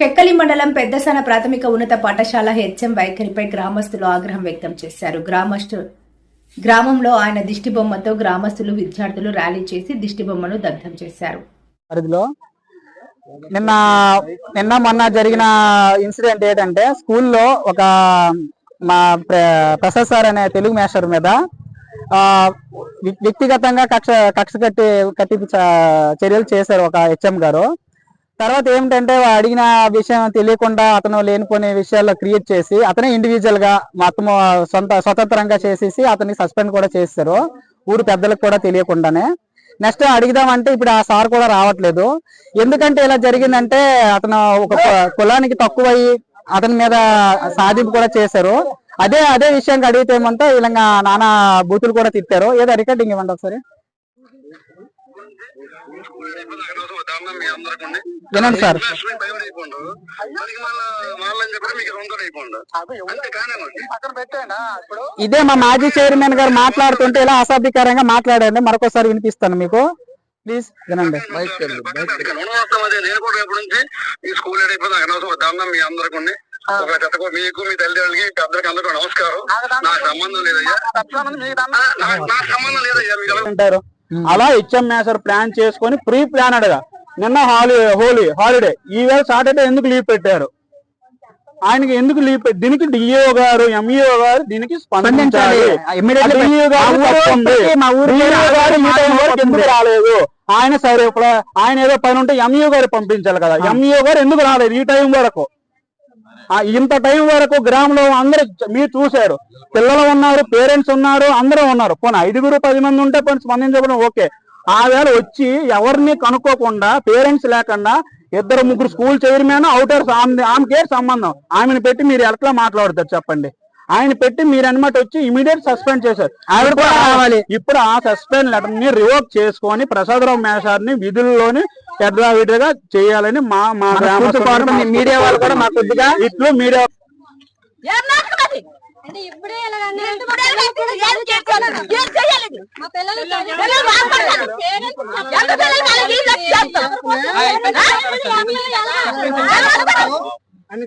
చెక్కలి మండలం పెద్దసన ప్రాథమిక ఉన్నత పాఠశాల హెచ్ఎం వైఖరిపై గ్రామస్తులు ఆగ్రహం వ్యక్తం చేశారు. గ్రామస్తు గ్రామంలో ఆయన దిష్టిబొమ్మతో గ్రామస్తులు విద్యార్థులు ర్యాలీ చేసి దిష్టిబొమ్మను దగ్ధం చేశారు. పరిధిలో నిన్న నిన్న మొన్న జరిగిన ఇన్సిడెంట్ ఏంటంటే స్కూల్లో ఒక మా ప్రసాద్ సార్ అనే తెలుగు మాస్టర్ మీద ఆ, వ్యక్తిగతంగా కక్ష కక్ష కట్టి కట్టి చ- చర్యలు చేశారు ఒక హెచ్ఎం గారు. తర్వాత ఏమిటంటే అడిగిన విషయం తెలియకుండా అతను లేనిపోని విషయాల్లో క్రియేట్ చేసి అతనే ఇండివిజువల్గా మొత్తం సొంత స్వతంత్రంగా చేసేసి అతన్ని సస్పెండ్ కూడా చేశారు ఊరు పెద్దలకు కూడా తెలియకుండానే. నెక్స్ట్ అడిగిదామంటే ఇప్పుడు ఆ సార్ కూడా రావట్లేదు. ఎందుకంటే ఇలా జరిగిందంటే అతను ఒక కులానికి తక్కువయ్యి అతని మీద సాధింపు కూడా చేశారు. అదే అదే విషయం అడిగితే ఏమంటే ఇలా నానా బూతులు కూడా తిట్టారు. ఏదో రికార్డింగ్ ఇవ్వండి ఒకసారి. వినండి సార్. ఇదే మా మాజీ చైర్మన్ గారు మాట్లాడుతుంటే ఇలా అసభ్యకరంగా మాట్లాడండి. మరొకసారి వినిపిస్తాను మీకు. ప్లీజ్ వినండి. నేను కూడా రేపు నుంచి ఈ స్కూల్ అయిపోయింది దండం మీ అందరికి ఒక జతకు మీకు మీ తల్లిదండ్రులకి పెద్దలకి అందరికీ నమస్కారం నాకు సంబంధం లేదయ్యా. నాకు సంబంధం లేదయ్యా. అంటారు అలా హెచ్ఎం మేసర్ ప్లాన్ చేసుకొని ప్రీ ప్లానెడ్గా నిన్న హాలీ హోలీ హాలిడే. ఈవేళ సాటర్డే ఎందుకు లీవ్ పెట్టారు? ఆయనకి ఎందుకు లీవ్ పెట్టి దీనికి డిఈఓ గారు ఎంఈఓ గారు దీనికి స్పందించాలి. ఎందుకు రాలేదు? ఆయన సరే ఇప్పుడు ఆయన ఏదో పని ఉంటే ఎంఈఓ గారు పంపించాలి కదా. ఎంఈఓ గారు ఎందుకు రాలేదు ఈ టైం వరకు? ఇంత టైం వరకు గ్రామంలో అందరూ మీరు చూశారు. పిల్లలు ఉన్నారు పేరెంట్స్ ఉన్నారు అందరూ ఉన్నారు. పోనీ ఐదుగురు పది మంది ఉంటే పోనీ స్పందించడం ఓకే. ఆ వేళ వచ్చి ఎవరిని కనుక్కోకుండా పేరెంట్స్ లేకుండా ఇద్దరు ముగ్గురు స్కూల్ చైర్మన్ అవుటర్స్ ఆమె ఆమెకే సంబంధం. ఆమెను పెట్టి మీరు ఎట్లా మాట్లాడతారు చెప్పండి. ఆయన పెట్టి మీరు అనమాట వచ్చి ఇమీడియట్ సస్పెండ్ చేశారు. ఆవిడ కూడా రావాలి. ఇప్పుడు ఆ సస్పెండ్ లెటర్ని రివోక్ చేసుకొని ప్రసాదరావు మేషార్ని విధుల్లోని పెద్దవిడిగా చేయాలని మా మా కోరుతుంది. మీడియా వాళ్ళు కూడా మా కొద్దిగా ఇట్లు మీడియా అంటే